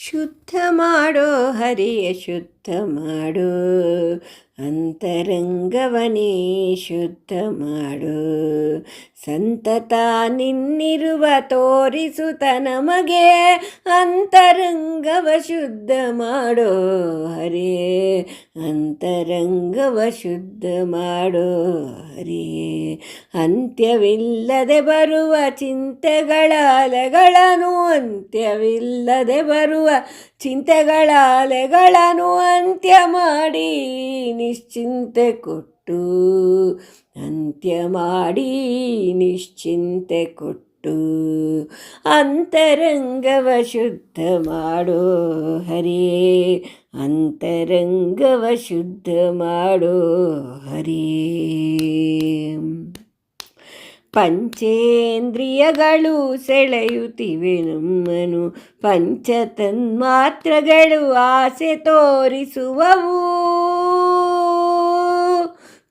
ಶುದ್ಧ ಮಾಡೋ ಹರಿಯ ಶುದ್ಧ ಮಾಡೋ. ಅಂತರಂಗವನೇ ಶುದ್ಧ ಮಾಡು ಸಂತತ ನಿನ್ನಿರುವ ತೋರಿಸುತ್ತ ನಮಗೆ ಅಂತರಂಗವ ಶುದ್ಧ ಮಾಡೋ ಹರೇ ಅಂತರಂಗವ ಶುದ್ಧ ಮಾಡೋ ಹರೇ ಅಂತ್ಯವಿಲ್ಲದೆ ಬರುವ ಚಿಂತೆಗಳ ಅಲೆಗಳನ್ನು, ಅಂತ್ಯವಿಲ್ಲದೆ ಬರುವ ಚಿಂತೆಗಳ ಅಲೆಗಳನ್ನು ಅಂತ್ಯ ಮಾಡಿ ನಿಶ್ಚಿಂತೆ ಕೊಟ್ಟು, ಅಂತ್ಯ ಮಾಡಿ ನಿಶ್ಚಿಂತೆ ಕೊಟ್ಟು, ಅಂತರಂಗವ ಶುದ್ಧ ಮಾಡೋ ಹರಿಯೇ ಅಂತರಂಗವ ಶುದ್ಧ ಮಾಡೋ ಹರಿಯೇ ಪಂಚೇಂದ್ರಿಯಗಳು ಸೆಳೆಯುತ್ತಿವೆ ನಮ್ಮನು ಪಂಚತನ್ಮಾತ್ರಗಳು ಆಸೆ ತೋರಿಸುವವು.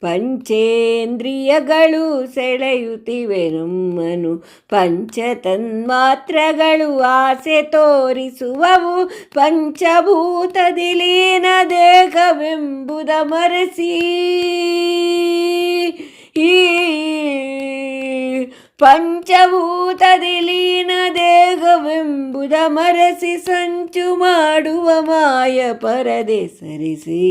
ಪಂಚೇಂದ್ರಿಯಗಳು ಸೆಳೆಯುತ್ತಿವೆ ನಮ್ಮನು ಪಂಚತನ್ಮಾತ್ರಗಳು ಆಸೆ ತೋರಿಸುವವು. ಪಂಚಭೂತದಿಲೀನ ದೇಹವೆಂಬುದ ಮರೆಸಿ ಈ ಪಂಚಭೂತದಿ ಲೀನ ದೇಹವೆಂಬುದ ಮರೆಸಿ ಸಂಚು ಮಾಡುವ ಮಾಯ ಪರದೆ ಸರಿಸಿ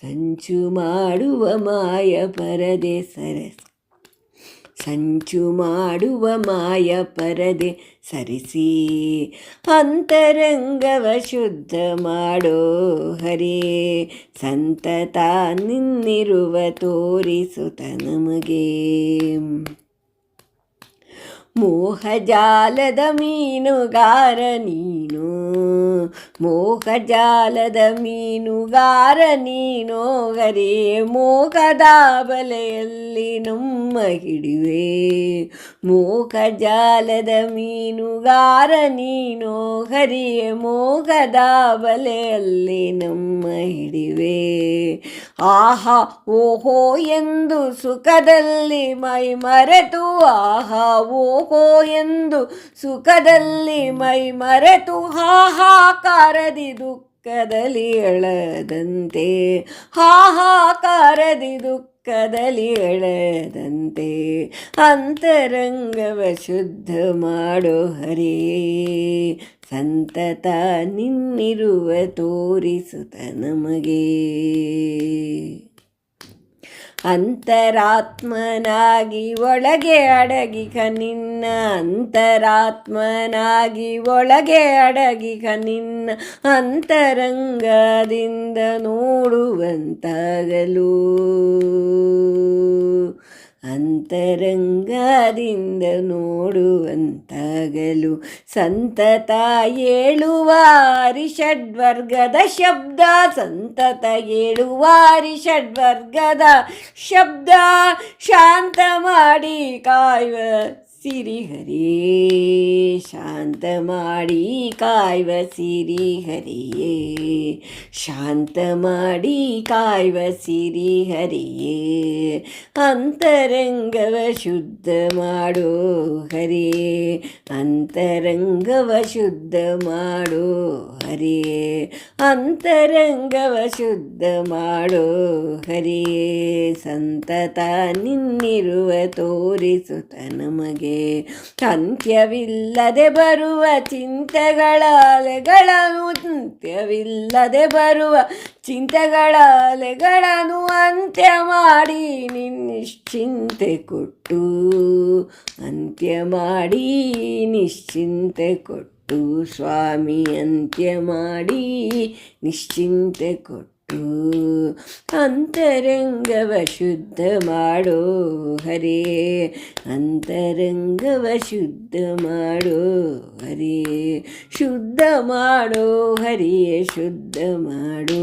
ಸಂಚು ಮಾಡುವ ಮಾಯ ಪರದೆ ಸರಸಿ ಸಂಚು ಮಾಡುವ ಮಾಯ ಪರದೆ ಸರಿಸಿ ಅಂತರಂಗವ ಶುದ್ಧ ಮಾಡೋ ಹರೇ, ಸಂತತ ನಿನ್ನಿರುವ ತೋರಿಸುತ್ತ ನಮಗೆ. ಮೋಹಜಾಲದ ಮೀನುಗಾರ ನೀನು. ಮೋಹಜಾಲದ ಮೀನುಗಾರ ನೀನು ಗರೇ ಮೋಹದ ಬಲೆಯಲ್ಲಿ ನಮ್ಮ ಹಿಡಿವೆ. ಮೋಹಜಾಲದ ಮೀನುಗಾರ ನೀನು ಹರಿಯೇ ಮೋಹದ ಬಲೆಯಲ್ಲಿ ನಮ್ಮ ಹಿಡಿವೆ. ಆಹಾ, ಓಹೋ ಎಂದು ಸುಖದಲ್ಲಿ ಮೈ ಮರೆತು ಆಹಾ ಓಹೋ ಎಂದು ಸುಖದಲ್ಲಿ ಮೈ ಮರೆತು ಹಾಹಾಕಾರದಿ ದುಃಖದಲ್ಲಿ ಎಳದಂತೆ. ಹಾಹಾಕಾರದಿ ದುಃಖ ಕದಲಿ ಎಳೆದಂತೆ. ಅಂತರಂಗವ ಶುದ್ಧ ಮಾಡೋ ಹರೇ. ಸಂತತ ನಿನ್ನಿರುವ ತೋರಿಸುತ್ತ ನಮಗೆ. ಅಂತರಾತ್ಮನಾಗಿ ಒಳಗೆ ಅಡಗಿಕ ನಿನ್ನ ಅಂತರಾತ್ಮನಾಗಿ ಒಳಗೆ ಅಡಗಿಕ ನಿನ್ನ ಅಂತರಂಗದಿಂದ ನೋಡುವಂತಾಗಲು. ಅಂತರಂಗದಿಂದ ನೋಡುವಂತಾಗಲು ಸಂತತ ಏಳುವ ಷಡ್ವರ್ಗದ ಶಬ್ದ ಸಂತತ ಏಳುವ ಷಡ್ವರ್ಗದ ಶಬ್ದ ಶಾಂತ ಮಾಡಿ ಕಾಯುವ ಸಿರಿಹರಿಯೇ ಶಾಂತ ಮಾಡಿ ಕಾಯುವ ಸಿರಿಹರಿಯೇ ಶಾಂತ ಮಾಡಿ ಕಾಯುವ ಸಿರಿಹರಿಯೇ ಅಂತರಂಗವ ಶುದ್ಧ ಮಾಡೋ ಹರೇ. ಅಂತರಂಗವ ಶುದ್ಧ ಮಾಡೋ ಹರೇ. ಅಂತರಂಗವ ಶುದ್ಧ ಮಾಡೋ ಹರೇ. ಸಂತತ ನಿನ್ನಿರುವ ತೋರಿಸುತ್ತ ನಮಗೆ ಅಂತ್ಯವಿಲ್ಲದೆ ಬರುವ ಚಿಂತೆಗಳ ಅಲೆಗಳನ್ನು ಅಂತ್ಯವಿಲ್ಲದೆ ಬರುವ ಚಿಂತೆಗಳ ಅಲೆಗಳನ್ನು ಅಂತ್ಯ ಮಾಡಿ ನಿಶ್ಚಿಂತೆ ಕೊಟ್ಟು, ಅಂತ್ಯ ಮಾಡಿ ನಿಶ್ಚಿಂತೆ ಕೊಟ್ಟು, ಸ್ವಾಮಿ, ಅಂತ್ಯ ಮಾಡಿ ನಿಶ್ಚಿಂತೆ ಕೊಟ್ಟು. ಅಂತರಂಗವ ಶುದ್ಧ ಮಾಡೋ ಹರೇ ಅಂತರಂಗವ ಶುದ್ಧ ಮಾಡೋ ಹರೇ ಶುದ್ಧ ಮಾಡೋ ಹರಿಯೇ ಶುದ್ಧ ಮಾಡೋ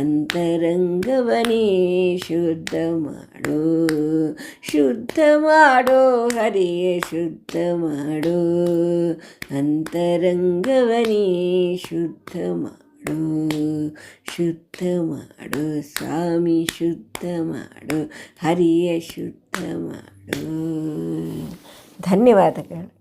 ಅಂತರಂಗವನೇ ಶುದ್ಧ ಮಾಡೋ ಶುದ್ಧ ಮಾಡೋ ಹರಿಯೇ ಶುದ್ಧ ಮಾಡೋ ಅಂತರಂಗವನೇ ಶುದ್ಧ ಮಾಡೋ ಶುದ್ಧ ಮಾಡು ಸ್ವಾಮಿ ಶುದ್ಧ ಮಾಡು ಹರಿಯ ಶುದ್ಧ ಮಾಡು ಧನ್ಯವಾದಗಳು.